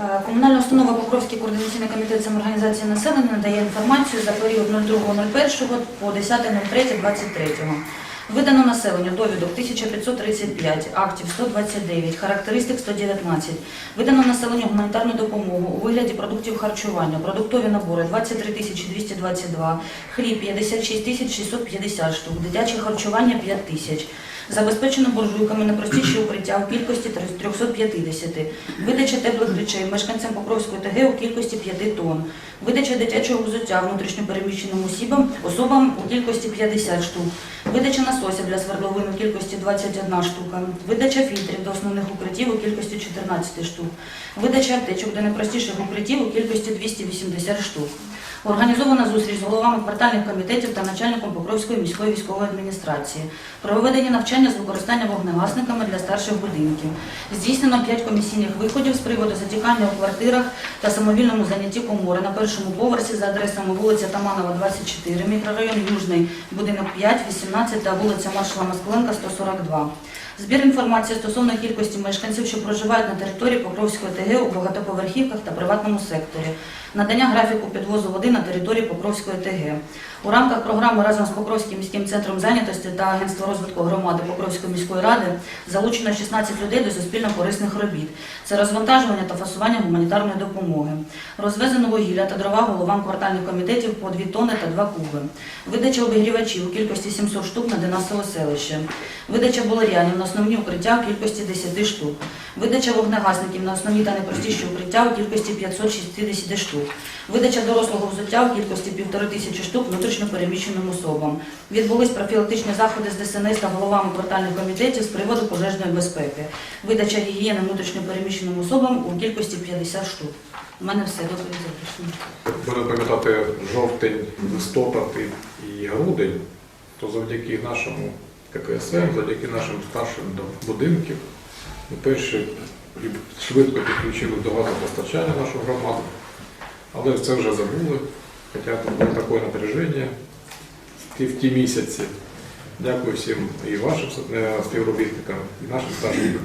Е, Комунальна установа Покровський координаційний комітет самоорганізації населення надає інформацію за період 02.01 по 10.03.23. Видано населенню довідок 1535, актів 129, характеристик 119. Видано населенню гуманітарну допомогу у вигляді продуктів харчування, продуктові набори 23 222, хліб 56 650 штук, дитяче харчування 5 тисяч. Забезпечено буржуйками найпростіші укриття у кількості 350, видача теплих речей мешканцям Покровської ТГ у кількості 5 тонн, видача дитячого взуття внутрішньопереміщеним осібам, особам у кількості 50 штук, видача насосів для свердловин у кількості 21 штука, видача фільтрів до основних укриттів у кількості 14 штук, видача аптечок до найпростіших укриттів у кількості 280 штук. Організована зустріч з головами квартальних комітетів та начальником Покровської міської військової адміністрації. Проведені навчання з використання вогнегасниками для старших будинків. Здійснено 5 комісійних виходів з приводу затікання у квартирах та самовільному занятті комори на першому поверсі за адресами вулиця Таманова, 24, мікрорайон Южний, будинок 5, 18 та вулиця Маршала Москаленка, 142. Збір інформації стосовно кількості мешканців, що проживають на території Покровської ТГ у багатоповерхівках та приватному секторі. Надання графіку підвозу води на території Покровської ТГ. У рамках програми разом з Покровським міським центром зайнятості та Агентством розвитку громади Покровської міської ради залучено 16 людей до суспільно-корисних робіт. Це розвантажування та фасування гуманітарної допомоги. Розвезено вугілля та дрова головам квартальних комітетів по 2 тонни та 2 куби. Видача обігрівачів у кількості 700 штук на 11 селище. Видача болерянів на основні укриття в кількості 10 штук. Видача вогнегасників на основні та найпростіші укриття у кількості 560 штук. Видача дорослого взуття у кількості 1500 штук внутрішньопереміщеним особам. Відбулись профілактичні заходи з ДСНС та головами квартальних комітетів з приводу пожежної безпеки. Видача гігієни внутрішньопереміщеним особам у кількості 50 штук. У мене все добре запрошую. Будемо пам'ятати жовтень, листопад і грудень, то завдяки нашому ККСМ, завдяки нашим старшим будинків, ми перші швидко підключили до газопостачання нашу громаду, але це вже забули, хоча було таке напряження в ті- місяці. Дякую всім і вашим е, співробітникам, і нашим старшим.